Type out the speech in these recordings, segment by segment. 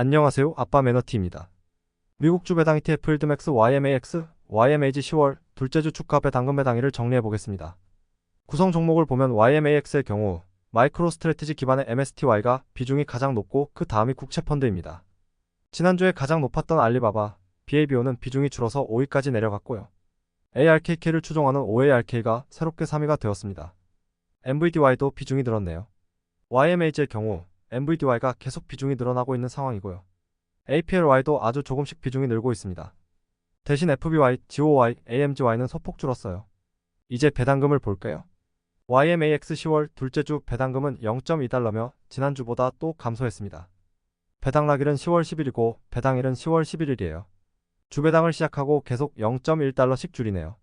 안녕하세요. 아빠 매너티입니다. 미국 주 배당 ETF 필드맥스 YMAX, YMAG 10월 둘째 주 주가 배당금 배당 일을 정리해 보겠습니다. 구성 종목을 보면 YMAX의 경우 마이크로 스트래티지 기반의 MSTY가 비중이 가장 높고 그 다음이 국채 펀드입니다. 지난주에 가장 높았던 알리바바, BABO는 비중이 줄어서 5위까지 내려갔고요. ARKK를 추종하는 OARK가 새롭게 3위가 되었습니다. MVDY도 비중이 늘었네요. YMAG의 경우 MVDY가 계속 비중이 늘어나고 있는 상황이고요. APLY도 아주 조금씩 비중이 늘고 있습니다. 대신 FBY, GOY, AMGY는 소폭 줄었어요. 이제 배당금을 볼게요. YMAX 10월 둘째 주 배당금은 0.2달러며 지난주보다 또 감소했습니다. 배당락일은 10월 10일이고 배당일은 10월 11일이에요. 주배당을 시작하고 계속 0.1달러씩 줄이네요.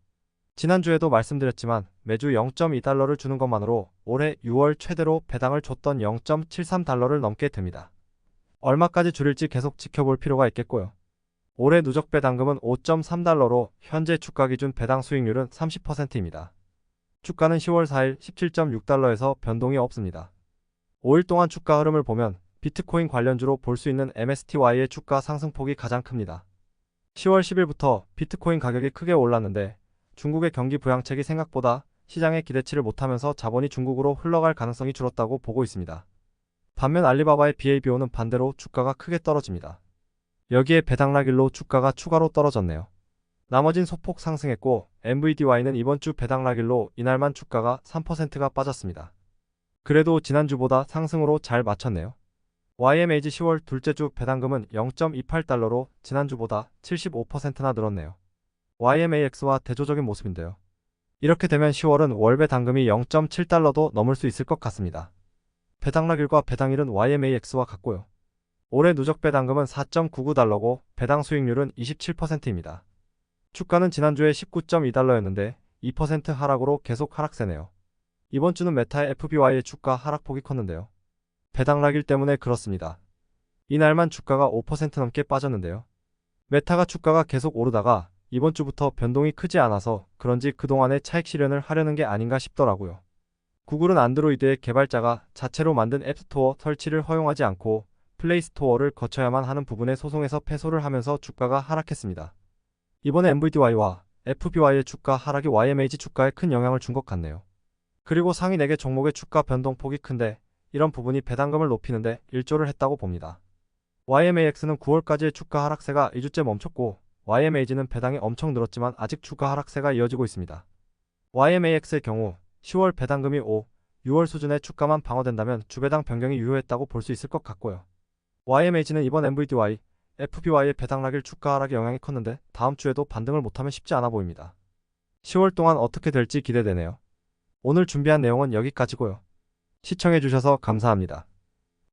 지난주에도 말씀드렸지만 매주 0.2달러를 주는 것만으로 올해 6월 최대로 배당을 줬던 0.73달러를 넘게 됩니다. 얼마까지 줄일지 계속 지켜볼 필요가 있겠고요. 올해 누적 배당금은 5.3달러로 현재 주가 기준 배당 수익률은 30%입니다. 주가는 10월 4일 17.6달러에서 변동이 없습니다. 5일 동안 주가 흐름을 보면 비트코인 관련주로 볼 수 있는 MSTY의 주가 상승폭이 가장 큽니다. 10월 10일부터 비트코인 가격이 크게 올랐는데 중국의 경기 부양책이 생각보다 시장의 기대치를 못하면서 자본이 중국으로 흘러갈 가능성이 줄었다고 보고 있습니다. 반면 알리바바의 BABO는 반대로 주가가 크게 떨어집니다. 여기에 배당락일로 주가가 추가로 떨어졌네요. 나머진 소폭 상승했고 MVDY는 이번 주 배당락일로 이날만 주가가 3%가 빠졌습니다. 그래도 지난주보다 상승으로 잘 맞췄네요. YMAG 10월 둘째 주 배당금은 0.28달러로 지난주보다 75%나 늘었네요. YMAX와 대조적인 모습인데요. 이렇게 되면 10월은 월 배 당금이 0.7달러도 넘을 수 있을 것 같습니다. 배당락일과 배당일은 YMAX와 같고요. 올해 누적 배당금은 4.99달러고 배당 수익률은 27%입니다. 주가는 지난주에 19.2달러였는데 2% 하락으로 계속 하락세네요. 이번 주는 메타의 FBY의 주가 하락폭이 컸는데요. 배당락일 때문에 그렇습니다. 이날만 주가가 5% 넘게 빠졌는데요. 메타가 주가가 계속 오르다가 이번 주부터 변동이 크지 않아서 그런지 그동안의 차익 실현을 하려는 게 아닌가 싶더라고요. 구글은 안드로이드의 개발자가 자체로 만든 앱스토어 설치를 허용하지 않고 플레이스토어를 거쳐야만 하는 부분에 소송에서 패소를 하면서 주가가 하락했습니다. 이번에 MVDY와 FBY의 주가 하락이 YMAG 주가에 큰 영향을 준 것 같네요. 그리고 상위 4개 종목의 주가 변동폭이 큰데 이런 부분이 배당금을 높이는데 일조를 했다고 봅니다. YMAX는 9월까지의 주가 하락세가 2주째 멈췄고 YMAG는 배당이 엄청 늘었지만 아직 주가 하락세가 이어지고 있습니다. YMAX의 경우 10월 배당금이 5, 6월 수준의 주가만 방어된다면 주배당 변경이 유효했다고 볼 수 있을 것 같고요. YMAG는 이번 MVDY, FBY의 배당락일 주가 하락의 영향이 컸는데 다음 주에도 반등을 못하면 쉽지 않아 보입니다. 10월 동안 어떻게 될지 기대되네요. 오늘 준비한 내용은 여기까지고요. 시청해주셔서 감사합니다.